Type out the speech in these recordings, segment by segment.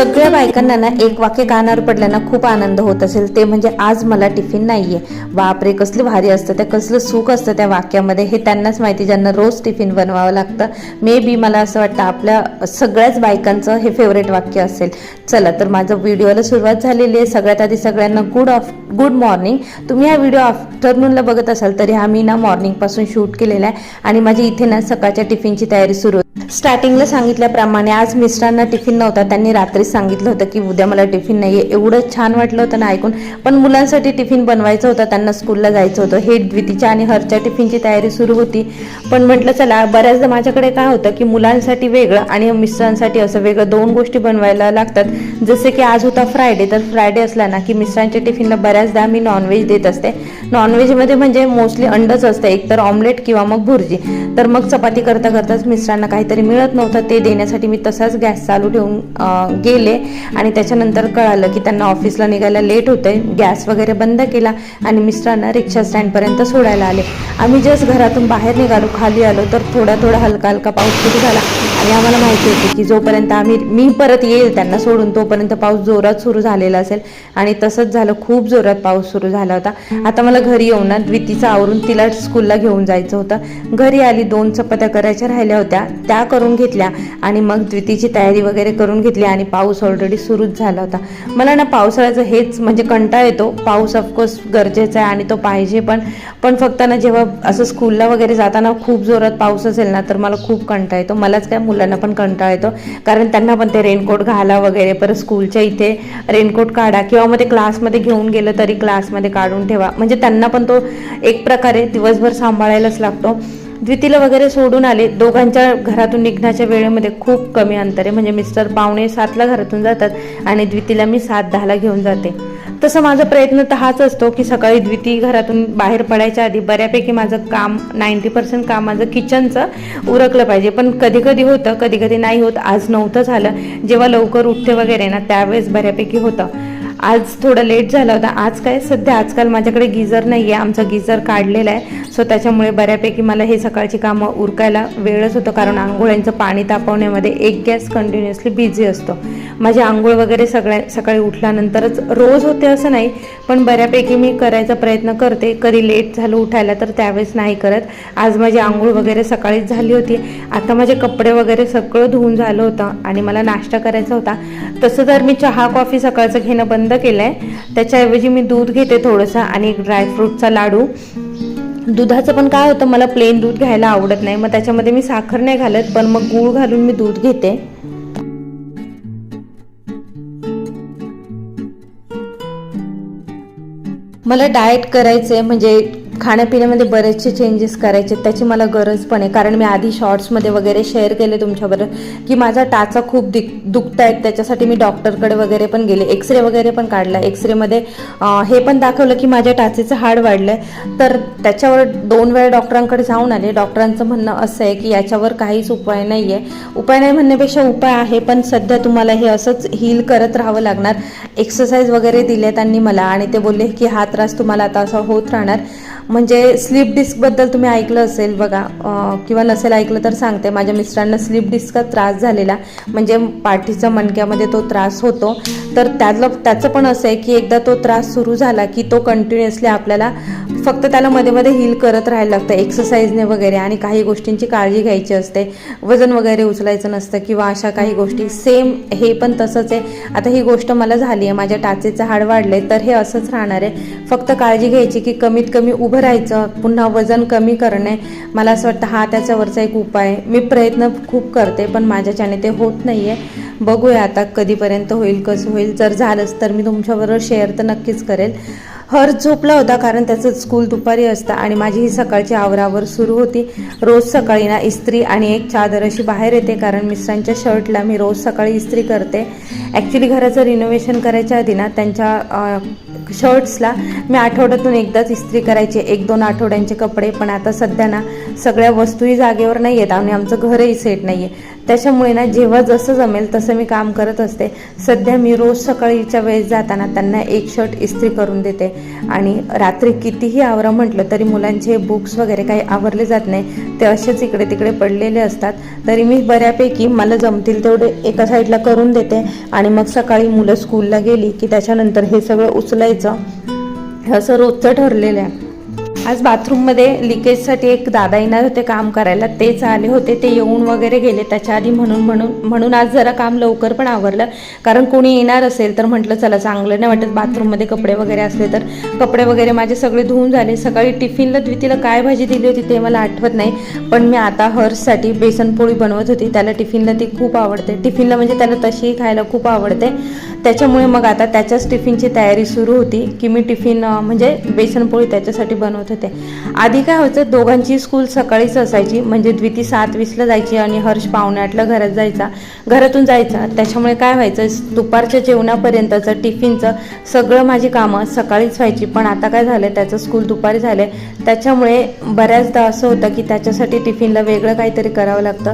सगळ्या बायकांना ना एक वाक्य कानावर पडल्यानं खूप आनंद होत असेल. ते म्हणजे आज मला टिफिन नाहीये. बापरे कसलं भारी असतं. त्या कसलं सुख असतं त्या वाक्यामध्ये. हे त्यांनाच माहिती ज्यांना रोज टिफिन बनवावं लागतं. मे बी मला असं वाटतं आपल्या सगळ्याच बायकांचं हे फेवरेट वाक्य असेल. चला तर माझं व्हिडिओला सुरुवात झालेली आहे. सगळ्यात आधी सगळ्यांना गुड ऑफ गुड मॉर्निंग तुम्ही हा व्हिडिओ आफ्टरनूनला बघत असाल तरी हा मी ना मॉर्निंगपासून शूट केलेला आहे. आणि माझी इथे ना सकाळच्या टिफिनची तयारी सुरू स्टार्टिंगला सांगितल्याप्रमाणे आज मिस्टरांना टिफिन नव्हता. त्यांनी रात्री सांगितलं होतं की उद्या मला टिफिन नाही आहे एवढं छान वाटलं होतं ना ऐकून. पण मुलांसाठी टिफिन बनवायचं होतं त्यांना स्कूलला जायचं होतं. हे द्वितीच्या आणि हरच्या टिफिनची तयारी सुरू होती. पण म्हटलं चला बऱ्याचदा माझ्याकडे काय होतं की मुलांसाठी वेगळं आणि मिस्टरांसाठी असं वेगळं दोन गोष्टी बनवायला लागतात. जसे की आज होता फ्रायडे तर फ्रायडे असला ना की मिस्टरांच्या टिफिनला बऱ्याचदा मी नॉनव्हेज देत असते. नॉनव्हेजमध्ये म्हणजे मोस्टली अंडच असतं. एक तर ऑमलेट किंवा मग भुर्जी. तर मग चपाती करता करताच मिस्टरांना काहीतरी मिळत नव्हतं. ते देण्यासाठी मी तसाच गॅस चालू ठेवून गेले आणि त्याच्यानंतर कळालं की त्यांना ऑफिसला निघायला लेट होतंय. गॅस वगैरे बंद केला आणि मिस्टरांना रिक्षा स्टँडपर्यंत सोडायला आले. आम्ही जस्ट घरातून बाहेर निघालो खाली आलो तर थोडा थोडा हलका हलका पाऊस सुरू झाला. आणि आम्हाला माहिती होती की जोपर्यंत आम्ही मी परत येईल त्यांना सोडून तोपर्यंत पाऊस जोरात सुरू झालेला असेल. आणि तसंच झालं खूप जोरात पाऊस सुरू झाला होता. आता मला घरी येऊन ना द्वितीचं आवरून तिला स्कूलला घेऊन जायचं होतं. घरी आली दोन चपात्या करायच्या राहिल्या होत्या. त्या करून घेतल्या आणि मग द्वितीची तयारी वगैरे करून घेतली आणि पाऊस ऑलरेडी सुरूच झाला होता. मला ना पावसाळ्याचं हेच म्हणजे कंटाळ येतो. पाऊस ऑफकोर्स गरजेचा आहे आणि तो पाहिजे पण पण फक्त ना जेव्हा असं स्कूलला वगैरे जाताना खूप जोरात पाऊस असेल ना तर मला खूप कंटाळ येतो. मलाच काय मुलांना पण कंटाळ येतो. कारण त्यांना पण ते रेनकोट घाला वगैरे परत स्कूलच्या इथे रेनकोट काढा किंवा मग ते क्लासमध्ये घेऊन गेलं तरी क्लासमध्ये काढून ठेवा. म्हणजे त्यांना पण तो एक प्रकारे दिवसभर सांभाळायलाच लागतो. द्वितीला वगैरे सोडून आले दोघांच्या घरातून निघण्याच्या वेळेमध्ये खूप कमी अंतर आहे. म्हणजे मिस्टर पाहुणे सातला घरातून जातात आणि द्वितीला मी सात दहाला घेऊन जाते. तसं माझा प्रयत्न तर हाच असतो की सकाळी द्विती घरातून बाहेर पडायच्या आधी बऱ्यापैकी माझं काम नाईंटी पर्सेंट काम माझं किचनचं उरकलं पाहिजे. पण कधी कधी होतं कधी कधी नाही होत. आज नव्हतं झालं. जेव्हा लवकर उठते वगैरे ना त्यावेळेस बऱ्यापैकी होतं. आज थोडं लेट झालं होतं. आज काय सध्या आजकाल माझ्याकडे गिझर नाही आहे आमचा गिझर काढलेला आहे. सो त्याच्यामुळे बऱ्यापैकी मला हे सकाळची कामं उरकायला वेळच होतं. कारण आंघोळ्यांचं पाणी तापवण्यामध्ये एक गॅस कंटिन्युअसली बिझी असतो. माझी आंघोळ वगैरे सगळ्या सकाळी उठल्यानंतरच रोज होते असं नाही. पण बऱ्यापैकी मी करायचा प्रयत्न करते. कधी लेट झालं उठायला तर त्यावेळेस नाही करत. आज माझी आंघोळ वगैरे सकाळीच झाली होती. आता माझे कपडे वगैरे सगळं धुवून झालं होतं आणि मला नाश्ता करायचा होता. तसं तर मी चहा कॉफी सकाळचं घेणं बंद केलं आहे त्याच्याऐवजी मी दूध घेते थोडंसं आणि एक ड्रायफ्रूटचा लाडू. दुधाचं पण काय होतं मला प्लेन दूध घ्यायला आवडत नाही. मग त्याच्यामध्ये मी साखर नाही घालत पण मग गूळ घालून मी दूध घेते. मला डाएट करायचं आहे म्हणजे खाण्यापिण्यामध्ये बरेचसे चेंजेस करायचे त्याची मला गरज पण आहे. कारण मी आधी शॉर्ट्समध्ये वगैरे शेअर केले तुमच्याबरोबर की माझा टाचा खूप दिक दुखत आहेत त्याच्यासाठी मी डॉक्टरकडे वगैरे पण गेले. एक्सरे वगैरे पण काढला. एक्सरेमध्ये हे पण दाखवलं की माझ्या टाचेचं हाड वाढलं आहे तर त्याच्यावर दोन वेळा डॉक्टरांकडे जाऊन आले. डॉक्टरांचं म्हणणं असं आहे की याच्यावर काहीच उपाय नाही आहे उपाय नाही म्हणण्यापेक्षा उपाय आहे पण सध्या तुम्हाला हे असंच हील करत राहावं लागणार. एक्सरसाइज वगैरे दिले त्यांनी मला आणि ते बोलले की हा त्रास तुम्हाला आता असा होत राहणार. म्हणजे स्लीप डिस्कबद्दल तुम्ही ऐकलं असेल बघा किंवा नसेल ऐकलं तर सांगते. माझ्या मिस्टरांना स्लीप डिस्कचा त्रास झालेला म्हणजे पाठीचा मणक्यामध्ये तो त्रास होतो. तर त्यातलं त्याचं पण असं आहे की एकदा तो त्रास सुरू झाला की तो कंटिन्युअसली आपल्याला फक्त त्याला मध्ये मध्ये हील करत राहायला लागतं एक्सरसाइजने वगैरे आणि काही गोष्टींची काळजी घ्यायची असते. वजन वगैरे उचलायचं नसतं किंवा अशा काही गोष्टी. सेम हे पण तसंच आहे. आता ही गोष्ट मला झाली आहे. माझ्या टाचेचं हाड वाढले तर हे असंच राहणार आहे. फक्त काळजी घ्यायची की कमीत कमी उभं राहायचं पुन्हा वजन कमी करणे. मला असं वाटतं हा त्याच्यावरचा एक उपाय आहे. मी प्रयत्न खूप करते पण माझ्याच्याने ते होत नाही आहे बघूया आता कधीपर्यंत होईल कसं होईल. जर झालंच तर मी तुमच्याबरोबर शेअर तर नक्कीच करेल. हर झोपला होता कारण त्याचं स्कूल दुपारी असतं आणि माझी ही सकाळची आवरावर सुरू होती. रोज सकाळी ना इस्त्री आणि एक चादर अशी बाहेर येते कारण मिस्टरांच्या शर्टला मी रोज सकाळी इस्त्री करते. ॲक्च्युली घराचं रिनोव्हेशन करायच्या आधी ना त्यांच्या शर्ट्सला मी आठवड्यातून एकदाच इस्त्री करायचे एक दोन आठवड्यांचे कपडे पण आता सध्या ना सगळ्या वस्तूही जागेवर नाही आहेत आणि आमचं घरही सेट नाही आहे त्याच्यामुळे ना जेव्हा जसं जमेल तसं मी काम करत असते. सध्या मी रोज सकाळीच्या वेळेस जाताना त्यांना एक शर्ट इस्त्री करून देते. आणि रात्री कितीही आवरा म्हटलं तरी मुलांचे बुक्स वगैरे काही आवरले जात नाही. ते असेच इकडे तिकडे पडलेले असतात. तरी मी बऱ्यापैकी मला जमतील तेवढे एका साईडला करून देते. आणि मग सकाळी मुलं स्कूलला गेली की त्याच्यानंतर हे सगळं उचलायचं. हे असं रोजचं ठरलेलं आहे. आज बाथरूममध्ये लिकेजसाठी एक दादा येणार होते काम करायला. तेच आले होते ते येऊन वगैरे गेले. त्याच्या आधी म्हणून म्हणून म्हणून आज जरा काम लवकर पण आवरलं. कारण कोणी येणार असेल तर म्हटलं चला चांगलं नाही वाटत बाथरूममध्ये कपडे वगैरे असले तर. कपडे वगैरे माझे सगळे धुवून झाले. सकाळी टिफिनला द्वितीला काय भाजी दिली होती ते मला आठवत नाही. पण मी आता हर्ससाठी बेसन पोळी बनवत होती. त्याला टिफिनला ती खूप आवडते. टिफिनला म्हणजे त्याला तशीही खायला खूप आवडते. त्याच्यामुळे मग आता त्याच्याच टिफिनची तयारी सुरू होती की मी टिफिन म्हणजे बेसनपोळी त्याच्यासाठी बनवत होते. आधी काय व्हायचं दोघांची स्कूल सकाळीच असायची म्हणजे द्विती सात वीसला जायची आणि हर्ष पावणे आठला घरात जायचा घरातून जायचा. त्याच्यामुळे काय व्हायचं दुपारच्या जेवणापर्यंतचं टिफिनचं सगळं माझी कामं सकाळीच व्हायची. पण आता काय झालं त्याचं स्कूल दुपारी झालं त्याच्यामुळे बऱ्याचदा असं होतं की त्याच्यासाठी टिफिनला वेगळं काहीतरी करावं लागतं.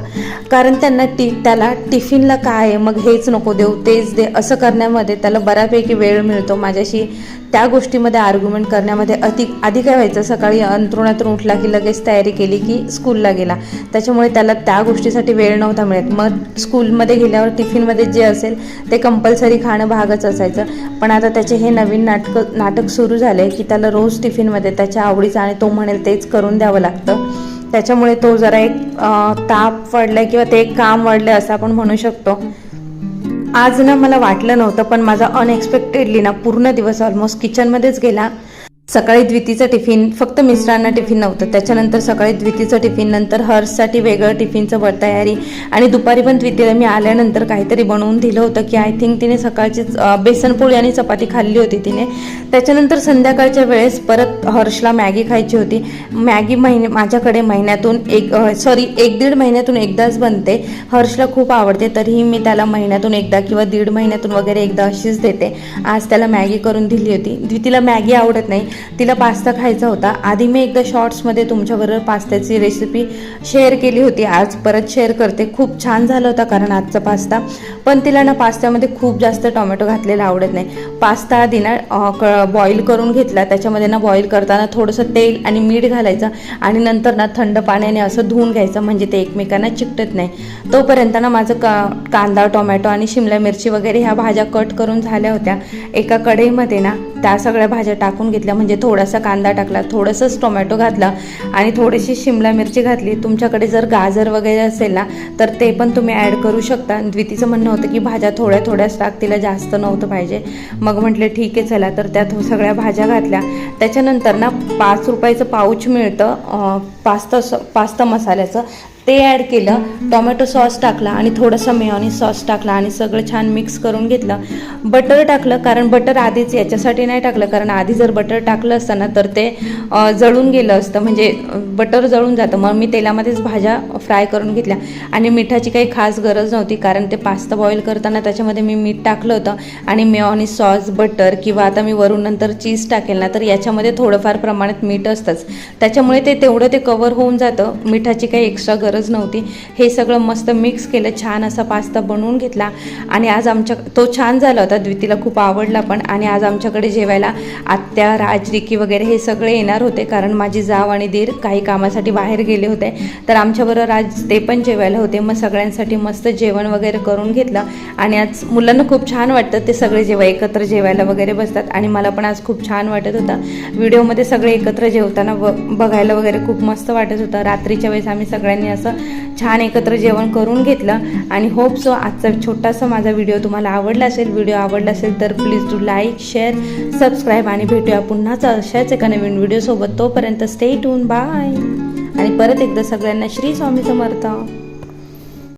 कारण त्यांना टी त्याला टिफिनला काय आहे मग हेच नको देऊ तेच दे असं करण्यामध्ये त्याला बऱ्यापैकी वेळ मिळतो. माझ्याशी त्या गोष्टीमध्ये आर्ग्युमेंट करण्यामध्ये अति आधी काय व्हायचं. सकाळी अंतरुणातून उठला की लगेच तयारी केली की स्कूलला गेला. त्याच्यामुळे त्याला त्या गोष्टीसाठी वेळ नव्हता मिळत. मग स्कूलमध्ये गेल्यावर टिफिनमध्ये जे असेल ते कंपल्सरी खाणं भागच असायचं. पण आता त्याचे हे नवीन नाटक नाटक सुरू झाले की त्याला रोज टिफिनमध्ये त्याच्या आवडीचं आणि तो म्हणेल तेच करून द्यावं लागतं. त्याच्यामुळे तो जरा एक ताप वाढलाय किंवा ते एक काम वाढलंय असं आपण म्हणू शकतो. आज ना मला वाटलं नव्हतं पण माझा अनएक्सपेक्टेडली ना पूर्ण दिवस ऑलमोस्ट किचनमध्येच गेला. सकाळी द्वितीचं टिफिन फक्त मिस्टरांना टिफिन नव्हतं. त्याच्यानंतर सकाळी द्वितीचं टिफिन नंतर हर्षसाठी वेगळं टिफिनचं वर तयारी आणि दुपारी पण द्वितीला मी आल्यानंतर काहीतरी बनवून दिलं होतं की आय थिंक तिने सकाळचीच बेसनपोळी आणि चपाती खाल्ली होती तिने. त्याच्यानंतर संध्याकाळच्या वेळेस परत हर्षला मॅगी खायची होती. मॅगी महिने माझ्याकडे महिन्यातून एक सॉरी एक दीड महिन्यातून एकदाच बनते. हर्षला खूप आवडते तरीही मी त्याला महिन्यातून एकदा किंवा दीड महिन्यातून वगैरे एकदा अशीच देते. आज त्याला मॅगी करून दिली होती. द्वितीला मॅगी आवडत नाही. तिला पास्ता खायचा होता. आधी मी एकदा शॉर्ट्समध्ये तुमच्याबरोबर पास्त्याची रेसिपी शेअर केली होती. आज परत शेअर करते. खूप छान झाला होता कारण आजचा पास्ता. पण तिला ना पास्त्यामध्ये खूप जास्त टोमॅटो घातलेला आवडत नाही. पास्ता आधी ना बॉईल करून घेतला. त्याच्यामध्ये ना बॉईल करताना थोडंसं तेल आणि मीठ घालायचं आणि नंतर ना थंड पाण्याने असं धुवून घ्यायचं. म्हणजे ते एकमेकांना चिकटत नाही. तोपर्यंत ना माझं का कांदा टोमॅटो आणि शिमला मिरची वगैरे ह्या भाज्या कट करून झाल्या होत्या. एका कढईमध्ये ना त्या सगळ्या भाज्या टाकून घेतल्या. म्हणजे थोडासा कांदा टाकला थोडंसंच टोमॅटो घातला आणि थोडीशी शिमला मिरची घातली. तुमच्याकडे जर गाजर वगैरे असेल ना तर ते पण तुम्ही ॲड करू शकता. द्वितीचं म्हणणं होतं की भाज्या थोड्या थोड्याच टाक तिला जास्त नव्हतं पाहिजे. मग म्हटलं ठीक आहे चला. तर त्यात सगळ्या भाज्या घातल्या. त्याच्यानंतर ना पाच रुपयाचं पाऊच मिळतं पास्ता पास्ता मसाल्याचं. ते ॲड केलं टोमॅटो सॉस टाकला आणि थोडंसं मेयोनीज सॉस टाकला आणि सगळं छान मिक्स करून घेतलं. बटर टाकलं कारण बटर आधीच याच्यासाठी नाही टाकलं कारण आधी जर बटर टाकलं असतं ना तर ते जळून गेलं असतं. म्हणजे बटर जळून जातं. मग मी तेलामध्येच भाज्या फ्राय करून घेतल्या. आणि मिठाची काही खास गरज नव्हती कारण ते पास्ता बॉईल करताना त्याच्यामध्ये मी मीठ टाकलं होतं. आणि मेयोनीज सॉस बटर किंवा आता मी वरून नंतर चीज टाकेल ना तर याच्यामध्ये थोडंफार प्रमाणात मीठ असतंच. त्याच्यामुळे ते तेवढं ते कवर होऊन जातं. मिठाची काही एक्स्ट्रा गरज नव्हती. हे सगळं मस्त मिक्स केलं छान असा पास्ता बनवून घेतला. आणि आज आमच्या तो छान झाला होता द्वितीला खूप आवडला पण. आणि आज आमच्याकडे जेवायला आत्या राजरिकी वगैरे हे सगळे येणार होते कारण माझी जाव आणि दीर काही कामासाठी बाहेर गेले होते. तर आमच्याबरोबर आज ते पण जेवायला होते. मग सगळ्यांसाठी मस्त जेवण वगैरे करून घेतलं. आणि आज मुलांना खूप छान वाटतं ते सगळे जेव्हा एकत्र जेवायला वगैरे बसतात. आणि मला पण आज खूप छान वाटत होतं. व्हिडिओमध्ये सगळे एकत्र जेवताना ब बघायला वगैरे खूप मस्त वाटत होतं. रात्रीच्या वेळेस आम्ही सगळ्यांनी असं छान एकत्र जेवण करून घेतलं. आणि होप सो आजचा छोटासा माझा व्हिडिओ तुम्हाला आवडला असेल व्हिडिओ आवडला असेल तर please do like share subscribe आणि भेटूया पुन्हाच अशाच एका नवीन व्हिडिओसोबत तोपर्यंत स्टे टून बाय आणि परत एकदा सगळ्यांना श्री स्वामी समर्थ.